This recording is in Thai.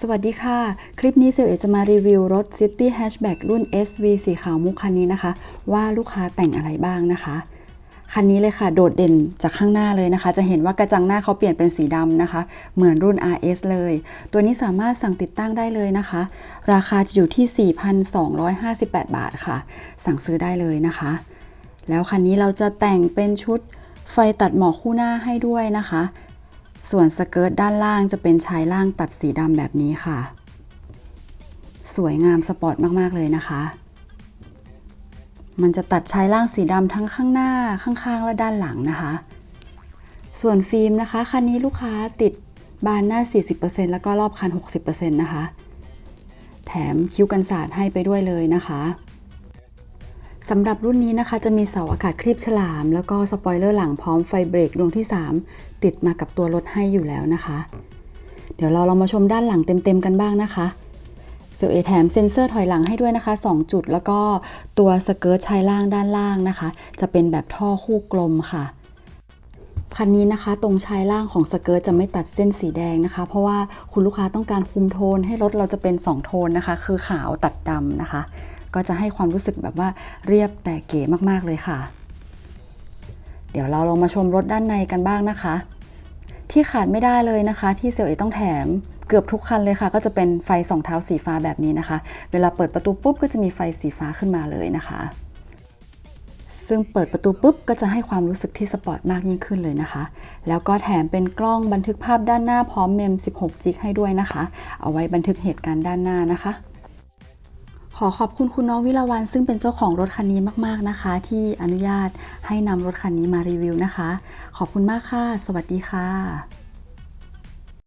สวัสดีค่ะ คลิปนี้เซลเอจะมารีวิวรถ City Hatchback รุ่น SV สีขาวมุกคันนี้นะคะ ว่าลูกค้าแต่งอะไรบ้างนะคะ คันนี้เลยค่ะ โดดเด่นจากข้างหน้าเลยนะคะ จะเห็นว่ากระจังหน้าเขาเปลี่ยนเป็นสีดำนะคะ เหมือนรุ่น RS เลย ตัวนี้สามารถสั่งติดตั้งได้เลยนะคะ ราคาจะอยู่ที่ 4,258 บาทค่ะ สั่งซื้อได้เลยนะคะ แล้วคันนี้เราจะแต่งเป็นชุดไฟตัดหมอกคู่หน้าให้ด้วยนะคะ ส่วนสเกิร์ตด้านล่างจะเป็นชายล่างตัดสีดำแบบนี้ค่ะ สวยงามสปอร์ตมาก ๆ เลยนะคะ มันจะตัดชายล่างสีดำทั้งข้างหน้าข้างๆ และด้านหลังนะคะ ส่วนฟิล์มนะคะคันนี้ลูกค้าติดบานหน้า 40%แล้วก็รอบคัน 60%นะคะ แถมคิ้วกันสาดให้ไปด้วยเลยนะคะ สำหรับรุ่นนี้นะคะจะมีเสาอากาศครีบฉลาม แล้วก็สปอยเลอร์หลังพร้อมไฟเบรกดวงที่ 3 ติดมากับตัวรถให้อยู่แล้วนะคะ เดี๋ยวเราลองมาชมด้านหลังเต็มๆกันบ้างนะคะเซลเอแถมเซ็นเซอร์ถอยหลังให้ด้วยนะคะ 2 จุดแล้วก็ตัวสเกิร์ตชายล่างด้านล่างนะคะ จะเป็นแบบท่อคู่กลมค่ะคันนี้นะคะ ตรงชายล่างของสเกิร์ตจะไม่ตัดเส้นสีแดงนะคะ เพราะว่าคุณลูกค้าต้องการคุมโทนให้รถเราจะเป็น 2 โทนนะคะ คือขาวตัดดำนะคะ ก็จะให้ความรู้สึกแบบว่าเรียบแต่เก๋มากๆเลยค่ะ เดี๋ยวเราลองมาชมรถด้านในกันบ้างนะคะ ที่ขาดไม่ได้เลยนะคะ ที่เซลเอต้องแถมเกือบทุกคันเลยค่ะ ก็จะเป็นไฟสองเท้าสีฟ้าแบบนี้นะคะ เวลาเปิดประตูปุ๊บก็จะมีไฟสีฟ้าขึ้นมาเลยนะคะ ซึ่งเปิดประตูปุ๊บก็จะให้ความรู้สึกที่สปอร์ตมากยิ่งขึ้นเลยนะคะ แล้วก็แถมเป็นกล้องบันทึกภาพด้านหน้าพร้อมเมม 16 จิกให้ด้วยนะคะ เอาไว้บันทึกเหตุการณ์ด้านหน้านะคะ ขอขอบคุณคุณน้องวิลาวันซึ่งเป็นเจ้าของรถคันนี้มาก ๆนะคะ ที่อนุญาตให้นำรถคันนี้มารีวิวนะคะ ขอบคุณมากค่ะ สวัสดีค่ะ